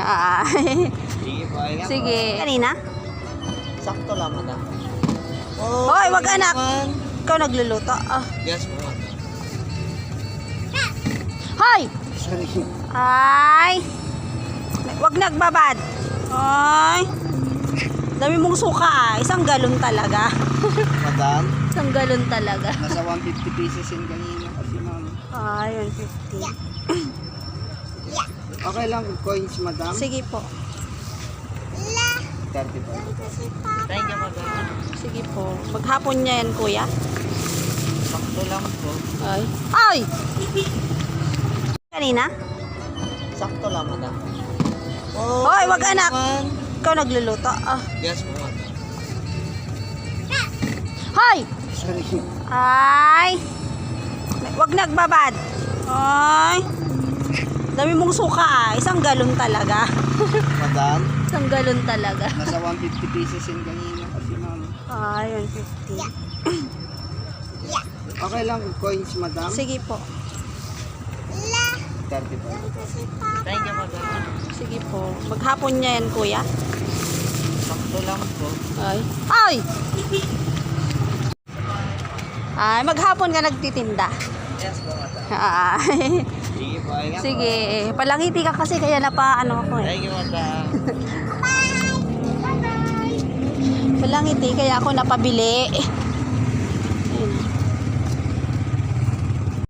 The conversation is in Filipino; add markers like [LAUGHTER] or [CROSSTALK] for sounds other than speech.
Ay. Sige po, ay nga po. Sige. Kanina? Sakto lang, madam. Hoy, wag anak. naman. Ikaw nagluluto. Ah. Yes po, madam. Hoy! Sorry. Ay! Wag nagbabad. Ay! Dami mong suka ah. Isang galon talaga. Madam, [LAUGHS] Isang galon talaga. nasa 150 pieces yun kanina kasi ma'am. Ay, 150. Okay lang, coins, madam. Sige po. 30 po. Thank you, madam. Sige po. Maghapon niya yan, kuya. Sakto lang po. Ay. Ay! Kanina? Sakto lang, madam. Hoy, wag anak. naman. Ikaw nagluluto. Ah. Yes po, madam. Hoy! Sorry. Ay! Wag nagbabad. Ay! Dami mong suka ah. Isang galon talaga. Madam, Isang galon talaga. nasa 150 pieces yun kanina kasi ma'am. Ay, 150. Okay lang, coins, madam. Sige po. 30 po. Thank you, madam. Sige po. Maghapon niya yan, kuya. Sakto lang po. Ay. Ay! Ay, maghapon ka nagtitinda. Yes po, madam. Ay. Sige po, po. Sige. Palangiti ka kasi kaya na pa ano ako eh. Thank you, madam. Palangiti kaya ako napabili.